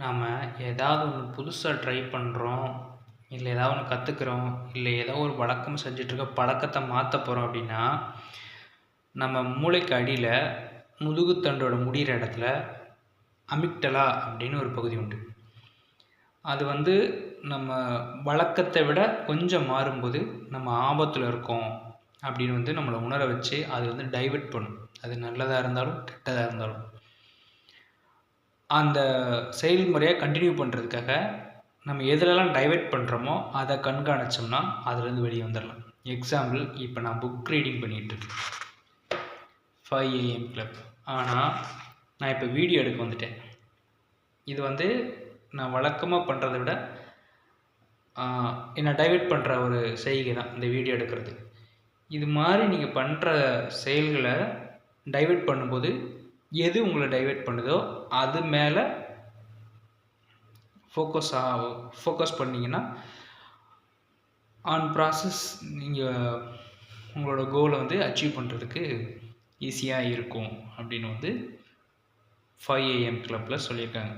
நாம் ஏதாவது ஒன்று புதுசாக ட்ரை பண்ணுறோம் இல்லை ஏதாவது ஒன்று கற்றுக்குறோம் இல்லை ஏதோ ஒரு வழக்கம் செஞ்சிட்ருக்க பழக்கத்தை மாற்ற போகிறோம் அப்படின்னா நம்ம மூளைக்கு அடியில் முதுகுத்தண்டோட முடிகிற இடத்துல அமிக்டலா அப்படின்னு ஒரு பகுதி உண்டு. அது வந்து நம்ம வழக்கத்தை விட கொஞ்சம் மாறும்போது நம்ம ஆபத்தில் இருக்கோம் அப்படின்னு வந்து நம்மளை உணர வச்சு அது வந்து டைவெர்ட் பண்ணும். அது நல்லதாக இருந்தாலும் கெட்டதாக இருந்தாலும். அந்த செயல்முறையை கண்டினியூ பண்ணுறதுக்காக நம்ம எதுலலாம் டைவெர்ட் பண்ணுறோமோ அதை கண்காணிச்சோம்னா அதுலேருந்து வெளியே வந்துடலாம் எக்ஸாம்பிள் இப்போ நான் புக் ரீடிங் பண்ணிகிட்ருக்கேன் ஃபைவ் ஏஎம் கிளப் ஆனால் நான் இப்போ வீடியோ எடுக்க வந்துட்டேன். இது வந்து நான் வழக்கமாக பண்ணுறத விட என்னை டைவெர்ட் பண்ணுற ஒரு செய்கை தான் இந்த வீடியோ எடுக்கிறது. இது மாதிரி நீங்கள் பண்ணுற செயல்களை டைவெர்ட் பண்ணும்போது எது உங்களை டைவெர்ட் பண்ணுதோ அது மேலே ஃபோக்கஸ் ஆ ஃபோக்கஸ் பண்ணிங்கன்னா ஆன் ப்ராசஸ் நீங்கள் உங்களோட கோலை வந்து அச்சீவ் பண்ணுறதுக்கு ஈஸியாக இருக்கும் அப்படின்னு வந்து ஃபைவ் ஏஎம் கிளப்பில் சொல்லியிருக்காங்க.